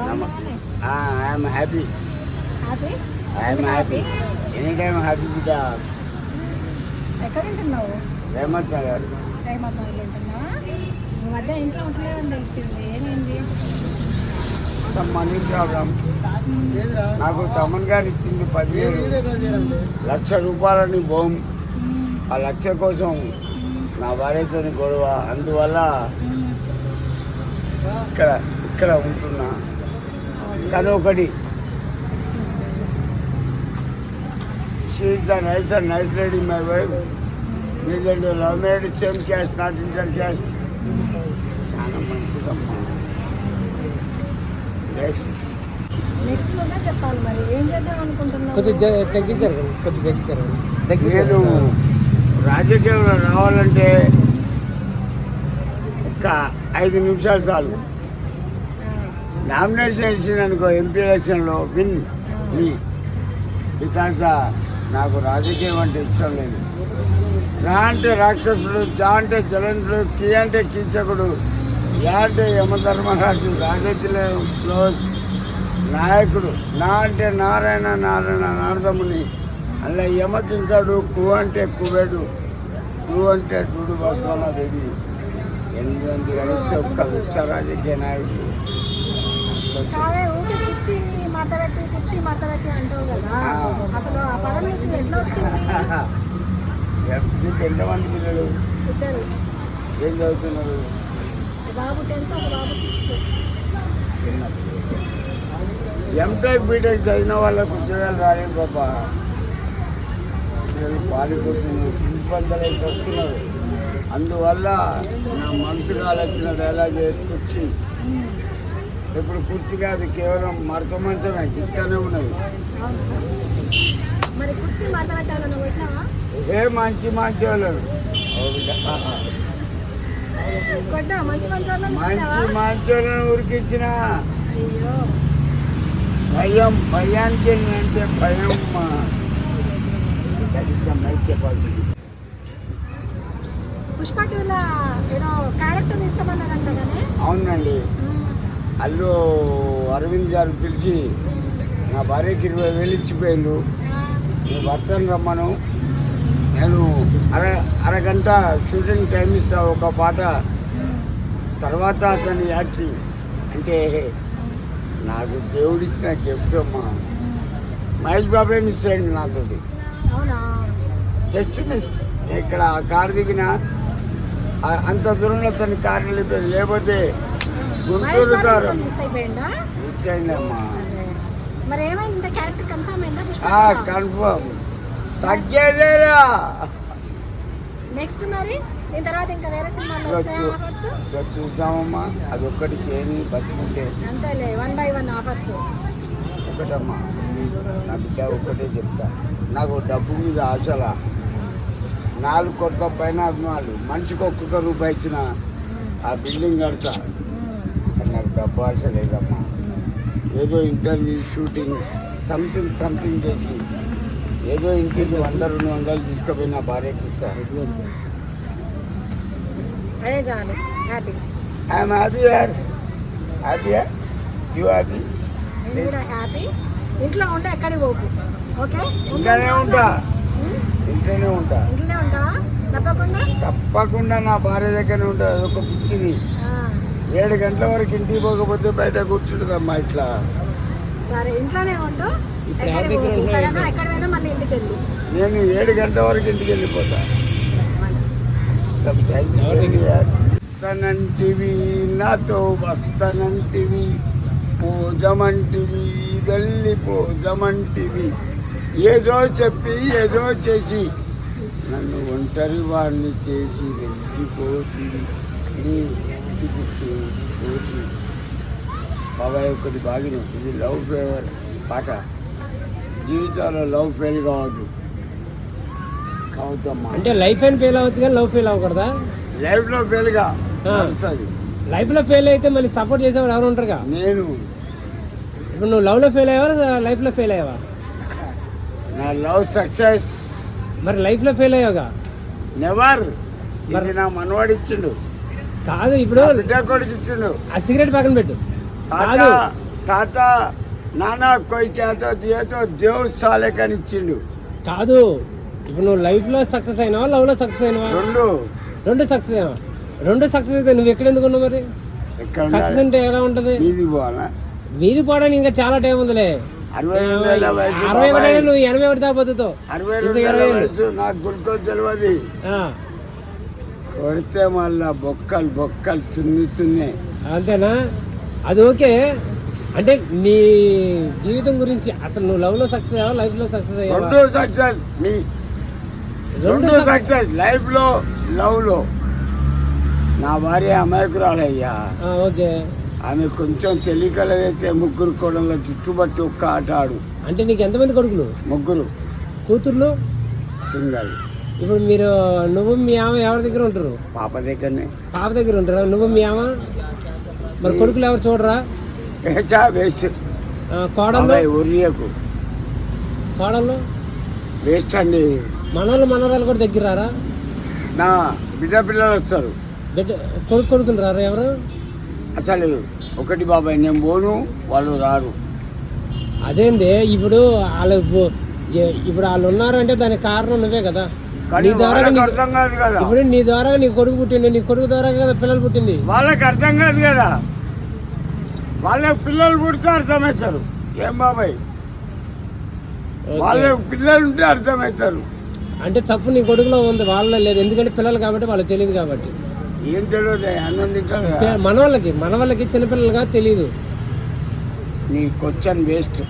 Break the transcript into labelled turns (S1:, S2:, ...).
S1: I'm happy
S2: happy
S1: I'm happy any time happy బిడ్డ.
S2: ఎక్కడ ఉంటున్నావు
S1: రేమంత్ నగర్.
S2: రేమత్ నగర్లో ఉంటున్నావా? ఈ మధ్య ఇంట్లో ఉంటలేవని తెలిసింది ఏమైంది?
S1: Some money problem. నాకు తమన్ గారు ఇచ్చింది పదివేలు లక్ష రూపాయలని భూమి.
S2: మ్మ్.
S1: ఆ లక్ష కోసం నా భార్యతో గొడవ. అందువల్ల. ఇక్కడ ఇక్కడ ఉంటున్నా. కానీ ఒకటి she's the nice and nice lady my wife మీదండి love marriage same caste not inter caste చాలా మంచిదమ్మా. నెక్స్ట్
S2: నెక్స్ట్ నువ్వే చెప్పాలి మరి. ఏం చేద్దాం అనుకుంటున్నావు?
S3: కొద్దిగా జ- తగ్గించారు కదా, కొద్దిగా తగ్గించారు
S1: నేను రాజకీయంలో రావాలంటే ఒక ఐదు నిమిషాలు చాలు. నామినేషన్ వేసింది అనుకో ఎంపీ ఎలక్షన్లో విన్. మీ బికాజ్ నాకు రాజకీయం అంటే ఇష్టం లేదు. రా అంటే రాక్షసుడు చా అంటే జలంధుడు కి అంటే కీచకుడు యా అంటే యమధర్మరాజు రాజకీయ క్లోజ్ నాయకుడు. నా అంటే నారాయణ నారాయణ నారదముని. అలా యమకింకడు కు అంటే కుబేడు డు అంటే డూడు బసవన రెడ్డి ఎనిమిది మంది కలిసి ఒక్క రాజకీయ నాయకుడు.
S2: కాదే ఊరికి కుర్చీ మడత పెట్టి కుర్చీ మడత పెట్టి అంటావు కదా.
S1: ఆ.
S2: అసలు ఆ పదం నీకు ఎట్లా వచ్చింది?
S1: నీకు ఎంతమంది పిల్లలు?
S2: ఇద్దరు.
S1: ఏం చదువుతున్నారు?
S2: బాబు టెన్త్ ఒక బాబు సిక్స్త్.
S1: ఎంటెక్ బీటెక్ చదివిన వాళ్ళకు ఉద్యోగాలు రాలేదు పాప. పిల్లలు పారిపోతున్నారు ప్రిన్సిపల్ వేసి వస్తున్నారు. అందువల్ల నా మనసుకు ఆలోచన డైలాగ్ కుర్చీ. ఇప్పుడు కుర్చీ కాదు కేవలం మడత మంచమే ఇక్కడనే ఉన్నది. ఏ మంచి మంచి వాళ్ళు
S2: మంచి మంచి వాళ్ళని
S1: ఉరికిచ్చిన
S2: అయ్యో.
S1: భయం భయానికి అంటే భయం that is the my capacity
S2: Pushpa టూలో ఏదో క్యారెక్టర్ ఇస్తామన్నారంట
S1: అవునండి. అల్లు అరవింద్ గారు పిలిచి నా భార్యకి ఇరవై వేలు ఇచ్చిపోయిండు. నీ భర్తను రమ్మను. నేను అర అరగంట షూటింగ్ టైం ఇస్తా ఒక పాట. తర్వాత అతని యాక్టింగ్. అంటే నాకు దేవుడిచ్చిన గిఫ్ట్ అమ్మా. మహేష్ బాబే మిస్ అయ్యండి
S2: అవునా?
S1: జస్ట్ మిస్ ఇక్కడ ఆ కారు దిగిన అంత దూరంలో తన కారు వెళ్ళిపోయింది లేకపోతే గుంటూరు కారు
S2: మిస్ అయిపోయిందా?
S1: మిస్ అయింది అమ్మా.
S2: మరి ఏమైంది? ఇంత క్యారెక్టర్ కన్ఫర్మ్ అయిందా
S1: కన్ఫర్మ్
S2: నెక్స్ట్ మరి? దీని తర్వాత ఇంకా వేరే సినిమాలో
S1: ఇక చూసామమ్మా అది ఒక్కటి చేయని బతుకుంటే.
S2: అంతేలే వన్ బై వన్ ఆఫర్స్
S1: ఒకటమ్మా నా బిడ్డ ఒక్కటే చెప్తా. నాకు డబ్బు మీద ఆశలా. నాలుగు కోట్ల పైన అభిమానులు. మనిషికి ఒక్కొక్క రూపాయి ఇచ్చిన ఆ బిల్డింగ్ కడతా. కానీ నాకు డబ్బు ఆశ లేదమ్మా ఏదో ఇంటర్వ్యూ షూటింగ్ సంథింగ్ సంథింగ్ చేసి ఏదో ఇంటికి వంద రెండు వందలు తీసుకుపోయి నా భార్యకి ఇస్తాను
S2: అదే చాలు happy.
S1: I'm happy you're happy you happy
S2: నేను కూడా హ్యాపీ. ఇంట్లో ఉంటే ఎక్కడికి పోకు ఓకే?
S1: ఇంట్లోనే ఉంటా. ఇంట్లోనే ఉంటా.
S2: ఇంట్లోనే ఉంటావా? తప్పకుండా?
S1: తప్పకుండా నా భార్య దగ్గరనే ఉంటుంది ఒక పిచ్చిది ఏడు గంటల వరకు ఇంటికి పోకపోతే బయట కూర్చుంటుందమ్మా ఇట్లా.
S2: సరే ఇంట్లోనే ఉంటూ
S3: ఇప్పుడు
S2: ఎక్కడికి
S3: హ్యాపీగా
S2: పోకు.
S3: ఉంటున్నావు
S2: సరేనా? ఎక్కడ పోయినా మళ్ళీ ఇంటికి వెళ్ళు
S1: నేను ఏడు గంటల వరకు ఇంటికి వెళ్ళిపోతా
S2: మంచిది.
S1: సబ్ వస్తానంటివి నాతో వస్తానంటివి పోజమంటివి వెళ్ళిపోజమంటివి ఏదో చెప్పి ఏదో చేసి. నన్ను ఒంటరి వాడిని చేసి వెళ్ళిపోతుంది. నీ ఇంటికి పోతి బాబాయ్ ఒకటి బాగిన. ఇది లవ్ ఫేవర్ పాట. జీవితంలో లవ్ ఫెయిల్ కావద్దు. కావద్దమ్మా.
S3: అంటే లైఫ్ అండ్ ఫెయిల్ అవ్వచ్చు కానీ లవ్ ఫెయిల్ అవ్వకూడదా?
S1: లైఫ్లో ఫెయిల్గా. నడుస్తుంది.
S3: లైఫ్లో ఫెయిల్ అయితే మళ్ళీ సపోర్ట్ చేసేవాడు ఎవరు ఉంటారుగా?
S1: నేను.
S3: ఇప్పుడు నువ్వు లవ్లో ఫెయిల్ అయ్యావా లైఫ్లో ఫెయిల్ అయ్యావా?
S1: నా లవ్ సక్సెస్.
S3: మరి లైఫ్లో ఫెయిల్ అయ్యావుగా?
S1: నెవర్. ఇది నా మనవాడు ఇచ్చిండు
S3: కాదు ఇప్పుడు
S1: కొడుకు ఇచ్చిండు.
S3: ఆ సిగరెట్ పక్కన పెట్టు.
S1: తాత
S3: కాదు.
S1: తాత నానా క్యాతో దియేతో దేవుడు సాలేకని ఇచ్చిండు
S3: కాదు. ఇప్పుడు నువ్వు లైఫ్లో సక్సెస్ అయినావా లవ్లో సక్సెస్ అయినావా?
S1: రెండు.
S3: రెండు సక్సెస్ అయినావా? రెండు సక్సెస్ అయితే నువ్వు ఎక్కడ ఎందుకు ఉన్నావు మరి?
S1: ఎక్కడ
S3: సక్సెస్ అంటే ఎక్కడ ఉంటుంది?
S1: మీది పోవాలా?
S3: మీది పోవడానికి ఇంకా చాలా టైం ఉందిలే.
S1: అరవై రెండేళ్ళ వయసు
S3: అరవై ఒకటి
S1: బాబాయ్.
S3: నువ్వు ఎనభై ఒకటి దాకా బతుకుతావు
S1: అరవై
S3: ఇంకా
S1: రెండేళ్ళ
S3: ఇరవై ఏళ్ళు.
S1: వయసు నాకు గుర్తు తెలియదు.
S3: ఆ,
S1: కొడితే మళ్ళా బొక్కలు బొక్కలు చున్ని చున్ని.
S3: అంతేనా? అది ఓకే. అంటే నీ జీవితం గురించి అసలు నువ్వు లవ్లో సక్సెస్ అయ్యావా లైఫ్లో సక్సెస్ అయ్యావా?
S1: రెండు సక్సెస్ మీ.
S3: రెండు.
S1: సక్సెస్ లైఫ్లో లవ్లో నా భార్య అమాయకురాలయ్యా.
S3: ఓకే.
S1: ఆమె కొంచెం తెలియకలదైతే ముగ్గురు కోడల చుట్టుబట్టి ఒక్క ఆట ఆడు.
S3: అంటే నీకు ఎంతమంది కొడుకులు?
S1: ముగ్గురు.
S3: కూతుర్లు?
S1: సింగల్.
S3: ఇప్పుడు మీరు నువ్వు మీ ఆమె ఎవరి దగ్గర ఉంటారు?
S1: పాప దగ్గరనే.
S3: పాప దగ్గర ఉంటారా? నువ్వు మీ ఆమె? మరి కొడుకులు ఎవరు చూడరా?
S1: ఏచా వేస్ట్ ఉరియకు
S3: కోడళ్ళు?
S1: వేస్ట్ అండి.
S3: మనవాళ్ళు మనవరాలు కూడా దగ్గర రారా?
S1: నా బిడ్డ పిల్లలు వస్తారు.
S3: బిడ్డ కొడుకు కొడుకులు రారా ఎవరు?
S1: అసలు ఒకటి బాబాయ్ నేను పోను వాళ్ళు రారు.
S3: అదేంది? ఇప్పుడు వాళ్ళు ఇప్పుడు వాళ్ళు ఉన్నారంటే దానికి కారణం నువ్వే కదా. నీ ద్వారా
S1: అర్థం కాదు కదా.
S3: ఇప్పుడు నీ ద్వారా నీ కొడుకు పుట్టింది నీ కొడుకు ద్వారా కదా పిల్లలు పుట్టింది?
S1: వాళ్ళకి అర్థం కాదు కదా. వాళ్ళకి పిల్లలు పుడితే అర్థమవుతారు. ఏం బాబాయ్. వాళ్ళకి పిల్లలు ఉంటే అర్థమవుతారు.
S3: అంటే తప్పు నీ కొడుకులో ఉంది వాళ్ళ లేదు. ఎందుకంటే పిల్లలు కాబట్టి వాళ్ళకి తెలియదు కాబట్టి.
S1: ఏం తెలియదు అన్నం తింటారు.
S3: మన వాళ్ళకి మన వాళ్ళకి చిన్నపిల్లలుగా తెలియదు
S1: నీ క్వశ్చన్ వేస్ట్